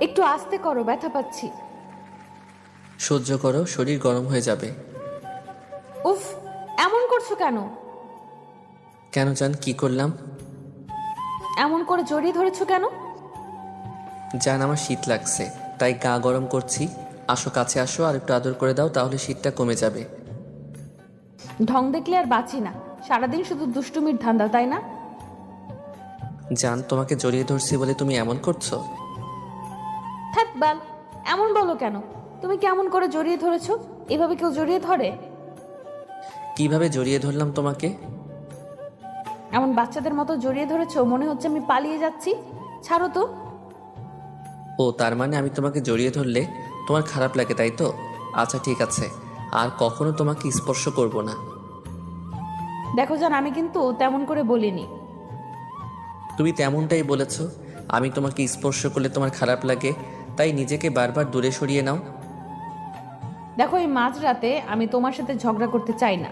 একটু আস্তে করো ব্যথা পাচ্ছি। সহ্য করো শরীর গরম হয়ে যাবে। উফ এমন করছ কেন? কেন জান কি করলাম? এমন করে জড়িয়ে ধরেছো কেন? জান আমার শীত লাগছে তাই গা গরম করছি। আসো কাছে আসো আর একটু আদর করে দাও তাহলে শীতটা কমে যাবে। ঢং দেখলে আর বাঁচি না। সারাদিন শুধু দুষ্টুমির ধান্দা তাই না? জান তোমাকে জড়িয়ে ধরছি বলে তুমি এমন করছ? বাল এমন বলো কেন? তুমি কেমন করে জড়িয়ে ধরেছো? এভাবে কেউ জড়িয়ে ধরে? কীভাবে জড়িয়ে ধরলাম তোমাকে? এমন বাচ্চাদের মতো জড়িয়ে ধরেছো মনে হচ্ছে আমি পালিয়ে যাচ্ছি? ছাড়ো তো। ও তার মানে আমি তোমাকে জড়িয়ে ধরলে তোমার খারাপ লাগে তাই তো? আচ্ছা ঠিক আছে। আর কখনো তোমাকে স্পর্শ করব না। দেখো জান আমি কিন্তু তেমন করে বলিনি। তুমি তেমনটাই বলেছ। আমি তোমাকে স্পর্শ করলে তোমার খারাপ লাগে তাই নিজেকে বারবার দূরে সরিয়ে নাও। দেখো এই মাঝরাতে আমি তোমার সাথে ঝগড়া করতে চাই না।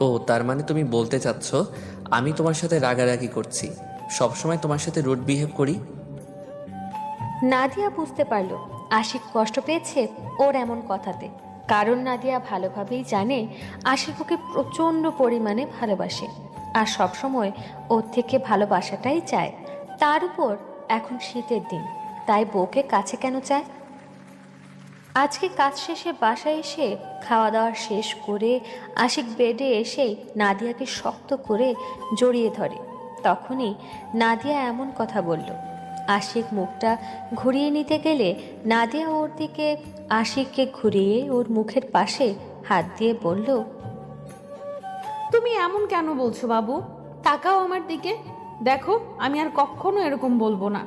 ও তার মানে তুমি বলতে চাচ্ছ আমি তোমার সাথে রাগারাগি করছি। সবসময় তোমার সাথে রুট বিহেভ করি? নাদিয়া বুঝতে পারল আশিক কষ্ট পেয়েছে ওর এমন কথাতে। কারণ নাদিয়া ভালোভাবেই জানে আশিক ওকে প্রচণ্ড পরিমাণে ভালোবাসে। আর সবসময় ওর থেকে ভালোবাসাটাই চায়। তার উপর এখন শীতের দিন। তাই বউকে কাছে কেন চায়? আজকে কাজ শেষে বাসায় এসে খাওয়া দাওয়া শেষ করে আশিক বেডে এসেই নাদিয়াকে শক্ত করে জড়িয়ে ধরে। তখনই নাদিয়া এমন কথা বলল, আশিক মুখটা ঘুরিয়ে নিতে গেলে নাদিয়া ওর দিকে, আশিককে ঘুরিয়ে ওর মুখের পাশে হাত দিয়ে বলল, তুমি এমন কেন বলছো বাবু? তাকাও আমার দিকে। দেখো, আমি আর কখনো এরকম বলব না।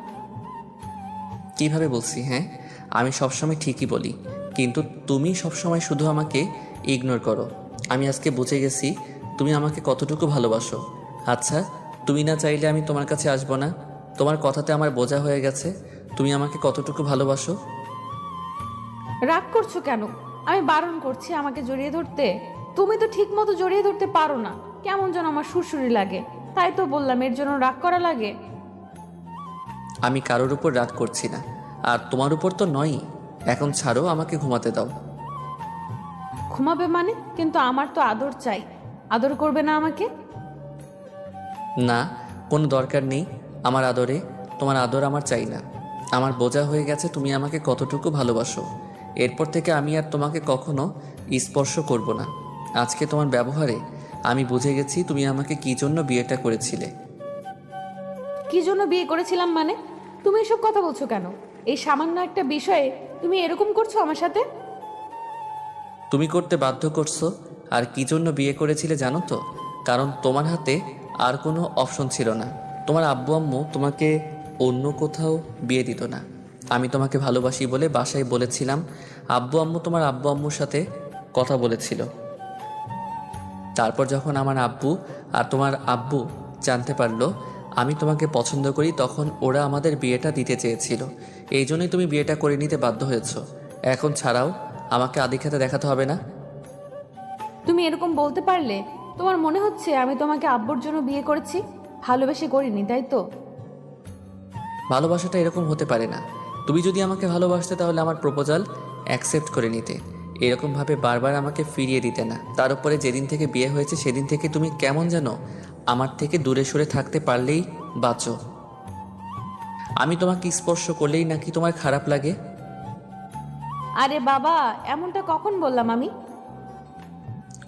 কীভাবে বলছি হ্যাঁ? আমি সবসময় ঠিকই বলি কিন্তু তুমি সবসময় শুধু আমাকে ইগনোর করো। আমি আজকে বুঝে গেছি তুমি আমাকে কতটুকু ভালোবাসো। আচ্ছা তুমি না চাইলে আমি তোমার কাছে আসব না। তোমার কথাতে আমার বোঝা হয়ে গেছে। তুমি আমাকে কতটুকু ভালোবাসো? রাগ করছ কেন? আমি বারণ করছি আমাকে জড়িয়ে ধরতে। তুমি তো ঠিক মতো জড়িয়ে ধরতে পারো না। কেমন যেন আমার সুরসুরি লাগে। তাই তো বললাম এর জন্য রাগ করা লাগে। আমি কারোর উপর রাগ করছি না। আর তোমার উপর তো নয়ই। এখন ছাড়ো আমাকে ঘুমাতে দাও। ঘুমাবে মানে? কিন্তু আমার তো আদর চাই। আদর করবে না আমাকে? না কোনো দরকার নেই। আমার আদরে তোমার আদর আমার চাই না। আমার বোঝা হয়ে গেছে তুমি আমাকে কতটুকু ভালোবাসো। এরপর থেকে আমি আর তোমাকে কখনো স্পর্শ করব না। আজকে তোমার ব্যবহারে আমি বুঝে গেছি তুমি আমাকে কী জন্য বিয়েটা করেছিলে। কি জন্য বিয়ে করেছিলাম মানে? তুমি এসব কথা বলছো কেন? এই সামান্য একটা বিষয়ে তুমি এরকম করছ আমার সাথে? তুমি করতে বাধ্য করছ, আর কী জন্য বিয়ে করেছিলে জানো তো? কারণ তোমার হাতে আর কোনো অপশন ছিল না। তোমার আব্বু আম্মু তোমাকে অন্য কোথাও বিয়ে দিত না। আমি তোমাকে ভালোবাসি বলে বাসায় বলেছিলাম। আব্বু আম্মু তোমার আব্বু আম্মুর সাথে কথা বলেছিল। তারপর যখন আমার আব্বু আর তোমার আব্বু জানতে পারল, আমি তোমাকে পছন্দ করি, তখন ওরা আমাদের বিয়েটা দিতে চেয়েছিল। এই জন্যই তুমি বিয়েটা করে নিতে বাধ্য হয়েছ। এখন ছাড়াও আমাকে আদিখ্যাতে দেখাতে হবে না? তুমি এরকম বলতে পারলে তোমার মনে হচ্ছে আমি তোমাকে আব্বুর জন্য বিয়ে করেছি? ভালোবেসে করিনি তাই তো? ভালোবাসাটা এরকম হতে পারে না। তুমি যদি আমাকে ভালোবাসতে তাহলে আমার প্রপোজাল অ্যাকসেপ্ট করে নিতে। এরকমভাবে বারবার আমাকে ফিরিয়ে দিতে না। তার উপরে যেদিন থেকে বিয়ে হয়েছে সেদিন থেকে তুমি কেমন যেন আমার থেকে দূরে সরে থাকতে পারলেই বাঁচো। আমি তোমাকে স্পর্শ করলেই নাকি তোমার খারাপ লাগে? আরে বাবা এমনটা কখন বললাম আমি?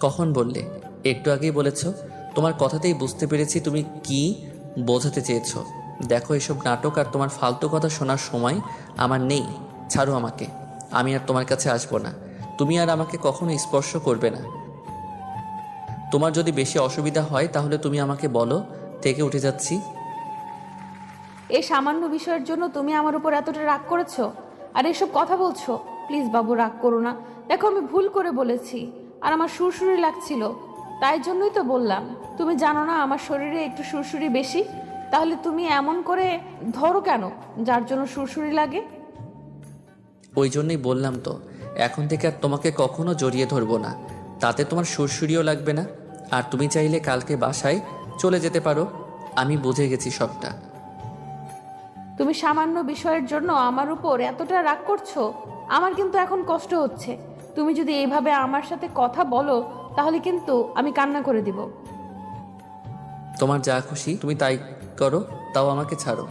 কখন বললে? একটু আগেই বলেছ। তোমার কথাতেই বুঝতে পেরেছি তুমি কি বোঝাতে চেয়েছো। দেখো এসব নাটক আর তোমার ফালতু কথা শোনার সময় আমার নেই। ছাড়ো আমাকে। আমি আর তোমার কাছে আসব না। তুমি আর আমাকে কখনো স্পর্শ করবে না। তোমার যদি বেশি অসুবিধা হয় তাহলে তুমি আমাকে বলো। থেকে উঠে যাচ্ছি। এই সামান্য বিষয়ের জন্য তুমি আমার উপর এতটা রাগ করেছ? আর এসব কথা বলছো? প্লিজ বাবু, রাগ করো না। দেখো, আমি ভুল করে বলেছি। আর আমার সুরসুরি লাগছিল। তাই জন্যই তো বললাম। তুমি জানো না, আমার শরীরে একটু সুরসুরি বেশি? তাহলে তুমি এমন করে ধরো কেন? যার জন্য সুরসুরি লাগে? ওই জন্যই বললাম তো। এখন থেকে আর তোমাকে কখনো জড়িয়ে ধরবো না। তাতে তোমার সুরসুরিও লাগবে না। আর তুমি চাইলে কালকে বাসায় চলে যেতে পারো। আমি বুঝে গেছি সবটা। তুমি সামান্য বিষয়ের জন্য আমার উপর এতটা রাগ করছ? আমার কিন্তু এখন কষ্ট হচ্ছে। তুমি যদি এইভাবে আমার সাথে কথা বলো তাহলে কিন্তু আমি কান্না করে দিব। তোমার যা খুশি তুমি তাই করো তাও আমাকে ছাড়ো।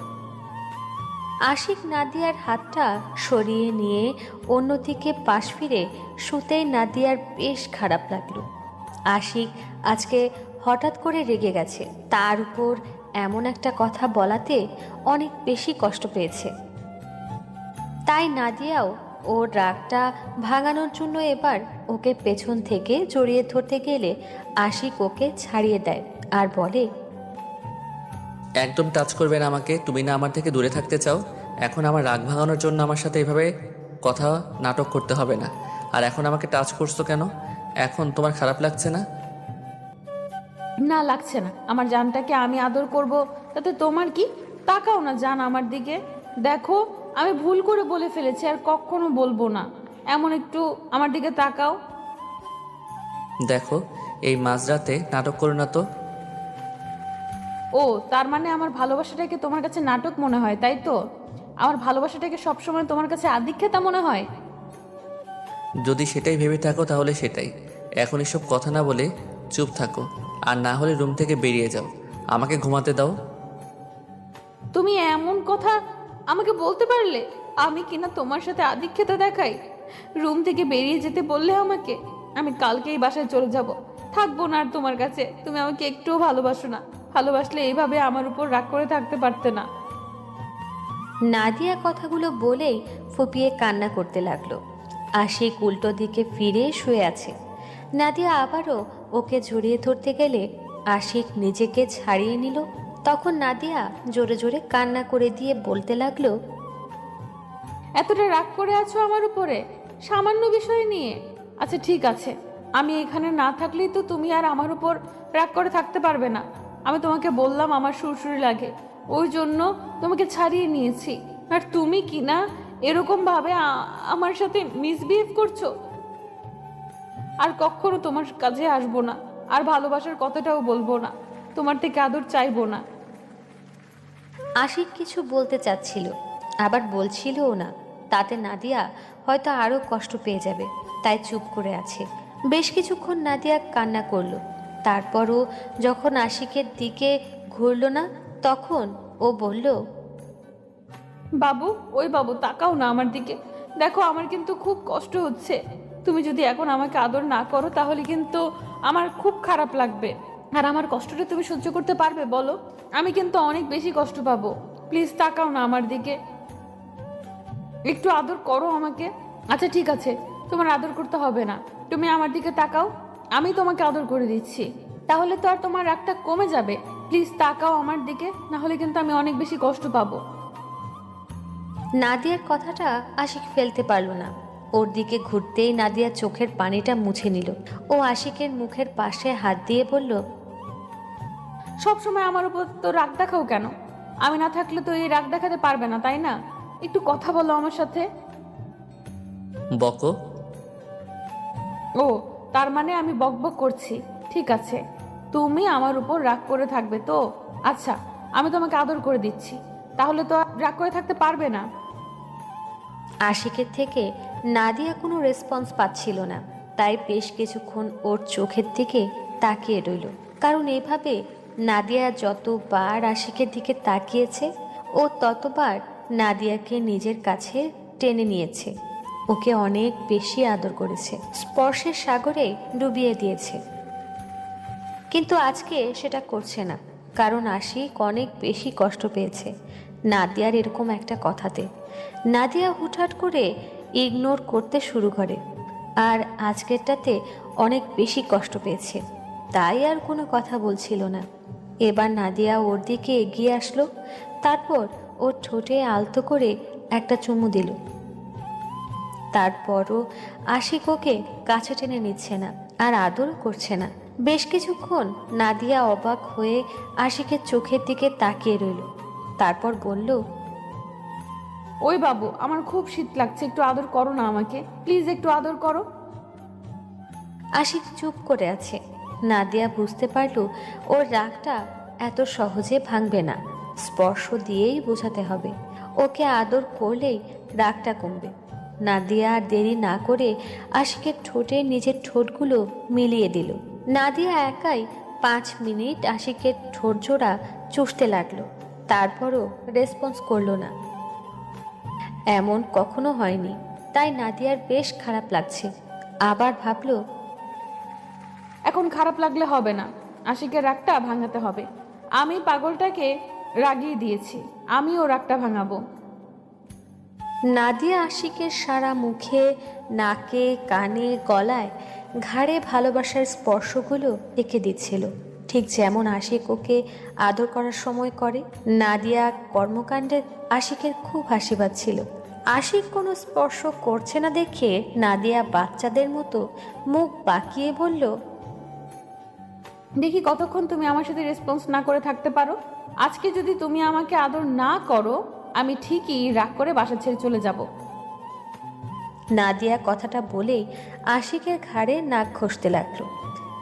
আশিক নাদিয়ার হাতটা সরিয়ে নিয়ে অন্যদিকে পাশ ফিরে শুতেই নাদিয়ার বেশ খারাপ লাগল। আশিক আজকে হঠাৎ করে রেগে গেছে। তার উপর এমন একটা কথা বলাতে অনেক বেশি কষ্ট পেয়েছে। তাই নাদিয়াও ওর রাগটা ভাঙানোর জন্য এবার ওকে পেছন থেকে জড়িয়ে ধরতে গেলে আশিক ওকে ছাড়িয়ে দেয় আর বলে, একদম টাচ করবে না আমাকে, তুমি না আমার থেকে দূরে থাকতে চাও। এখন আমার রাগ ভাঙানোর জন্য আমার সাথে এভাবে কথা নাটক করতে হবে না। আর এখন আমাকে টাচ করছ কেন? এখন তোমার খারাপ লাগছে না? না লাগছে না। আমার জানটাকে আমি আদর করব তাতে তোমার কি? তাকাও না জান আমার দিকে। দেখো আমি ভুল করে বলে ফেলেছি আর কখনো বলব না। এমন একটু আমার দিকে তাকাও। দেখো এই মাঝরাতে নাটক করো না তো। ও তার মানে আমার ভালোবাসাটাকে তোমার কাছে নাটক মনে হয় তাই তো? আমার ভালোবাসাটাকে সবসময় তোমার কাছে আদিক্ষেতা মনে হয়? যদি সেটাই ভেবে থাকো তাহলে সেটাই। এখন এসব কথা না বলে চুপ থাকো। আর না হলে রুম থেকে বেরিয়ে যাও। আমাকে ঘুমাতে দাও। তুমি এমন কথা আমাকে বলতে পারলে? আমি কিনা তোমার সাথে আদিক্ষেতা দেখাই? রুম থেকে বেরিয়ে যেতে বললে আমাকে? আমি কালকেই বাসায় চলে যাব। থাকব না আর তোমার কাছে। তুমি আমাকে একটুও ভালোবাসো না। ভালোবাসলে এইভাবে আমার উপর রাগ করে থাকতে পারতে না। নাদিয়া কথাগুলো বলেই ফুপিয়ে কান্না করতে লাগল। আশিক উল্টো দিকে ফিরে শুয়ে আছে। নাদিয়া আবারও ওকে জড়িয়ে ধরতে গেলে আশিক নিজেকে ছাড়িয়ে নিল। তখন নাদিয়া জোরে জোরে কান্না করে দিয়ে বলতে লাগল, এতটা রাগ করে আছো আমার উপরে? সামান্য বিষয় নিয়ে? আচ্ছা ঠিক আছে। আমি এখানে না থাকলেই তো তুমি আর আমার উপর রাগ করে থাকতে পারবে না। আমি তোমাকে বললাম আমার সুরসুরি লাগে। ওই জন্য তোমাকে ছাড়িয়ে নিয়েছি। আর তুমি কি না এরকম ভাবে আমার সাথে মিসবিহেভ করছ? আর কখনো তোমার কাজে আসব না আর ভালোবাসার কথাটাও বলব না তোমার থেকে আদর চাইব না। আশিক কিছু বলতে চাচ্ছিল আবার বলছিলও না। তাতে নাদিয়া হয়তো আরও কষ্ট পেয়ে যাবে তাই চুপ করে আছে। বেশ কিছুক্ষণ নাদিয়া কান্না করল তারপরও যখন আশিকের দিকে ঘুরলো না তখন ও বলল বাবু ওই বাবু তাকাও না আমার দিকে। দেখো আমার কিন্তু খুব কষ্ট হচ্ছে। তুমি যদি এখন আমাকে আদর না করো, তাহলে কিন্তু আমার খুব খারাপ লাগবে। আর আমার কষ্টটা তুমি সহ্য করতে পারবে, বলো। আমি কিন্তু অনেক বেশি কষ্ট পাবো। প্লিজ তাকাও না আমার দিকে। একটু আদর করো আমাকে। আচ্ছা ঠিক আছে। তোমার আদর করতে হবে না। তুমি আমার দিকে তাকাও। আমি তোমাকে আদর করে দিচ্ছি। তাহলে তো আর তোমার রাগটা কমে যাবে। প্লিজ তাকাও আমার দিকে। না হলে কিন্তু আমি অনেক বেশি কষ্ট পাবো। নাদিয়ার কথাটা আশিক ফেলতে পারল না। ওর দিকে ঘুরতেই নাদিয়া চোখের পানিটা মুছে নিল। ও আশিকের মুখের পাশে হাত দিয়ে বলল সব সময় আমার উপর তো রাগ দেখাও কেন? আমি না থাকলে তো এই রাগ দেখাতে পারবে না তাই না? একটু কথা বলো আমার সাথে। বকো। ও তার মানে আমি বকবক করছি। ঠিক আছে। তুমি আমার উপর রাগ করে থাকবে তো? আচ্ছা আমি তোমাকে আদর করে দিচ্ছি। তাহলে তো রাগ করে থাকতে পারবে না। আশিকের থেকে নাদিয়া কোনো রেসপন্স পাচ্ছিল না। তাই বেশ কিছুক্ষণ ওর চোখের দিকে তাকিয়ে রইল। কারণ এইভাবে নাদিয়া যতবার আশিকের দিকে তাকিয়েছে, ও ততবার নাদিয়াকে নিজের কাছে টেনে নিয়েছে। ওকে অনেক বেশি আদর করেছে। স্পর্শের সাগরে ডুবিয়ে দিয়েছে। কিন্তু আজকে সেটা করছে না। কারণ আশিক অনেক বেশি কষ্ট পেয়েছে। নাদিয়ার এরকম একটা কথাতে। নাদিয়া হুটহাট করে ইগনোর করতে শুরু করে। আর আজকেরটাতে অনেক বেশি কষ্ট পেয়েছে। তাই আর কোনো কথা বলছিল না। এবার নাদিয়া ওর দিকে এগিয়ে আসলো। তারপর ওর ঠোঁটে আলতো করে একটা চুমু দিল। তারপরও আশিক ওকে কাছে টেনে নিচ্ছে না আর আদরও করছে না। বেশ কিছুক্ষণ নাদিয়া অবাক হয়ে আশিকের চোখের দিকে তাকিয়ে রইল। তারপর বলল ওই বাবু আমার খুব শীত লাগছে একটু আদর করো না আমাকে। প্লিজ একটু আদর করো। আশিক চুপ করে আছে। নাদিয়া বুঝতে পারল ওর রাগটা এত সহজে ভাঙবে না। স্পর্শ দিয়েই বোঝাতে হবে ওকে আদর করলেই রাগটা কমবে। নাদিয়া আর দেরি না করে আশিকের ঠোঁটে নিজের ঠোঁটগুলো মিলিয়ে দিল। নাদিয়া একাই পাঁচ মিনিট আশিকের ঠোঁট জোড়া চুষতে লাগল। তারপরও রেসপন্স করল না। এমন কখনো হয়নি। তাই নাদিয়ার বেশ খারাপ লাগছে। আবার ভাবল এখন খারাপ লাগলে হবে না। আশিকের রাগটা ভাঙাতে হবে। আমি পাগলটাকে রাগিয়ে দিয়েছি। আমিও রাগটা ভাঙাবো। নাদিয়া আশিকের সারা মুখে নাকে কানে গলায় ঘাড়ে ভালোবাসার স্পর্শগুলো এঁকে দিচ্ছিল। ঠিক যেমন আশিক ওকে আদর করার সময় করে নাদিয়া কর্মকাণ্ডে আশিকের খুব হাসি পাচ্ছিল আশিক কোনো স্পর্শ করছে না দেখে নাদিয়া বাচ্চাদের মতো মুখ বাঁকিয়ে বলল দেখি কতক্ষণ তুমি আমার সাথে রেসপন্স না করে থাকতে পারো। আজকে যদি তুমি আমাকে আদর না করো আমি ঠিকই রাগ করে বাসা ছেড়ে চলে যাব। নাদিয়া কথাটা বলেই আশিকের ঘাড়ে নাক ঘষতে লাগল।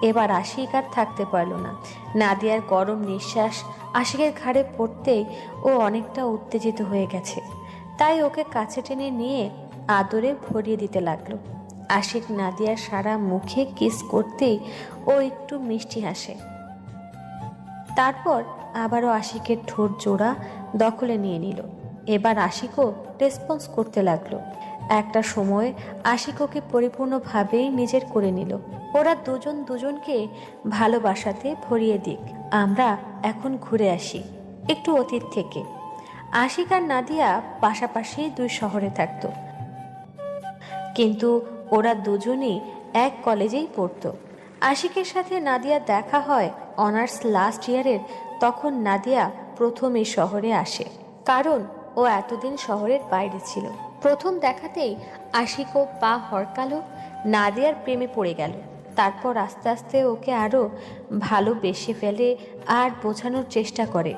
এবার আশিক আর থাকতে পারল না। নাদিয়ার গরম নিঃশ্বাস আশিকের ঘাড়ে পড়তেই ও অনেকটা উত্তেজিত হয়ে গেছে। তাই ওকে কাছে টেনে নিয়ে আদরে ভরিয়ে দিতে লাগল। আশিক নাদিয়ার সারা মুখে কিস করতেই ও একটু মিষ্টি হাসে। তারপর আবারও আশিকের ঠোঁট জোড়া দখলে নিয়ে নিল। এবার আশিকও রেসপন্স করতে লাগল। একটা সময় আশিক ওকে পরিপূর্ণভাবেই নিজের করে নিল। ওরা দুজন দুজনকে ভালোবাসাতে ভরিয়ে দিক। আমরা এখন ঘুরে আসি, একটু অতীত থেকে। আশিক আর নাদিয়া পাশাপাশি দুই শহরে থাকতো। কিন্তু ওরা দুজনেই এক কলেজেই পড়তো। আশিকের সাথে নাদিয়া দেখা হয় অনার্স লাস্ট ইয়ারের তখন নাদিয়া প্রথম এই শহরে আসে। কারণ ও এতদিন শহরের বাইরে ছিল। প্রথম দেখাতেই আশিকও পা হরকালো নাদিয়ার প্রেমে পড়ে গেল। তারপর আস্তে আস্তে ওকে আরও ভালোবেসে ফেলে আর বোঝানোর চেষ্টা করে।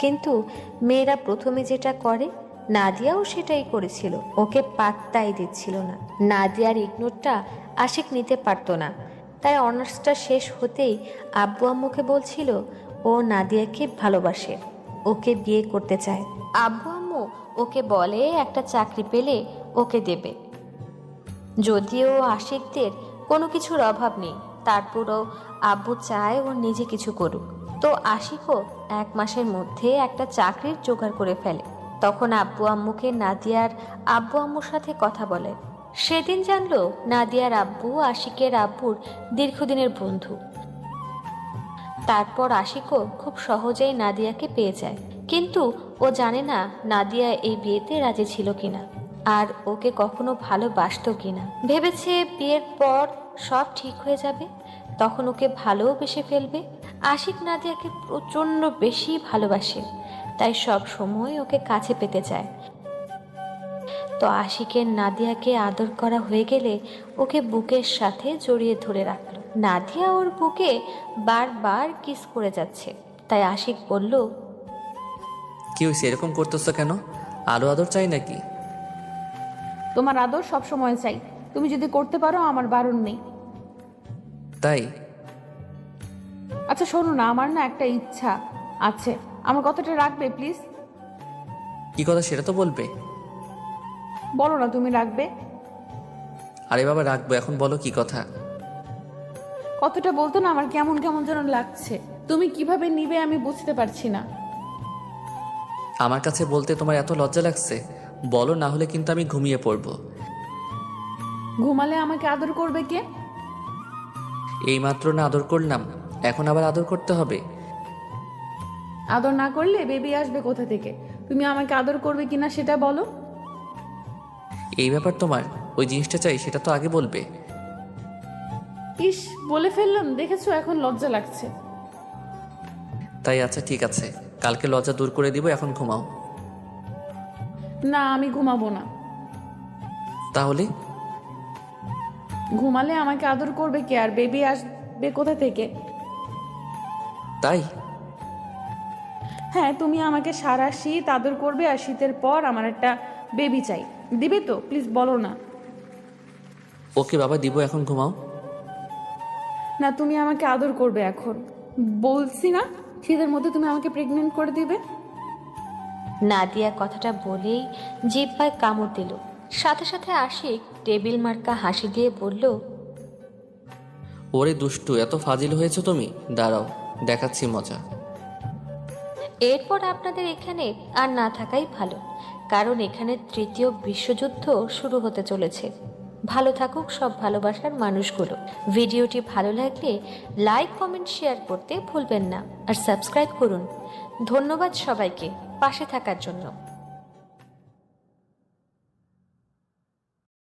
কিন্তু মেয়েরা প্রথমে যেটা করে, নাদিয়াও সেটাই করেছিল। ওকে পাত্তাই দিচ্ছিল না। নাদিয়ার ইগনোরটা আশিক নিতে পারতো না। তাই অনার্সটা শেষ হতেই আব্বু আম্মুকে বলছিল, ও নাদিয়াকে ভালোবাসে। ওকে বিয়ে করতে চায়। আব্বু ওকে বলে একটা চাকরি পেলে ওকে দেবে। যদিও আশিকদের কোনো কিছুর অভাব নেই, তারপরও আব্বু চায় ও নিজে কিছু করুক। তো আশিকও এক মাসের মধ্যে একটা চাকরির জোগাড় করে ফেলে। তখন আব্বু আম্মুকে নাদিয়ার আব্বু আম্মুর সাথে কথা বলে। সেদিন জানলো নাদিয়ার আব্বু আশিকের আব্বুর দীর্ঘদিনের বন্ধু। তারপর আশিকও খুব সহজেই নাদিয়াকে পেয়ে যায়। কিন্তু ও জানে না নাদিয়া এই বিয়েতে রাজি ছিল কিনা, আর ওকে কখনো ভালোবাসতো কিনা। ভেবেছে বিয়ের পর সব ঠিক হয়ে যাবে, তখন ওকে ভালোবেসে ফেলবে। আশিক নাদিয়াকে প্রচণ্ড বেশি ভালোবাসে, তাই সব সময় ওকে কাছে পেতে চায়। তো আশিকের নাদিয়াকে আদর করা হয়ে গেলে ওকে বুকের সাথে জড়িয়ে ধরে রাখল। নাদিয়া ওর বুকে বারবার কিস করে যাচ্ছে, তাই আশিক বলল কি হয়েছে এরকম করতেছো কেন? আলো আদর চাই নাকি? তোমার আদর সব সময় চাই। তুমি যদি করতে পারো আমার বারণ নেই। তাই? আচ্ছা শোনো না আমার না একটা ইচ্ছা আছে। আমার কথাটা রাখবে প্লিজ? কি কথা সেটা তো বলবে। বলো না তুমি রাখবে? আরে বাবা রাখব এখন বলো কি কথা? কতটা বলতো না আমার কেমন কেমন যেন লাগছে। তুমি কীভাবে নিবে আমি বুঝতে পারছি না। আমার কাছে বলতে তোমার এত লজ্জা লাগছে বলো না হলে কিন্তু আমি ঘুমিয়ে পড়ব। ঘুমালে আমাকে আদর করবে কে? এই মাত্র না আদর করলাম এখন আবার আদর করতে হবে। আদর না করলে বেবি আসবে কোথা থেকে? তুমি আমাকে আদর করবে কিনা সেটা বলো। এই ব্যাপার তোমার ওই জিনিসটা চাই সেটা তো আগে বলবে। ইস বলে ফেললাম দেখেছ এখন লজ্জা লাগছে। তাই আচ্ছা ঠিক আছে। কালকে লজ্জা দূর করে দিব এখন ঘুমাও। না আমি ঘুমাবো না। তাহলে? ঘুমালে আমাকে আদর করবে কে? আর বেবি আসবে কোথা থেকে? তাই? হ্যাঁ তুমি আমাকে সারা শীত আদর করবে আর শীতের পর আমার একটা বেবি চাই। দিবে তো? প্লিজ বলো না। ওকে বাবা দিব এখন ঘুমাও। না তুমি আমাকে আদর করবে এখন। বলছি না? শীতের মধ্যে তুমি আমাকে প্রেগনেন্ট করে দিবে? নাদিয়া কথাটা বলেই জিব্বায় কামড় দিল। সাথে সাথে আশিক টেবিল মার্কা হাসি দিয়ে বলল ওরে দুষ্টু এত ফাজিল হয়েছো তুমি? দাঁড়াও দেখাচ্ছি মজা। এরপর আপনাদের এখানে আর না থাকাই ভালো কারণ এখানে তৃতীয় বিশ্বযুদ্ধ শুরু হতে চলেছে। ভালো থাকুক, সব ভালোবাসার মানুষগুলো। ভিডিওটি ভালো লাগলে লাইক, কমেন্ট, শেয়ার করতে ভুলবেন না। আর সাবস্ক্রাইব করুন। ধন্যবাদ সবাইকে পাশে থাকার জন্য।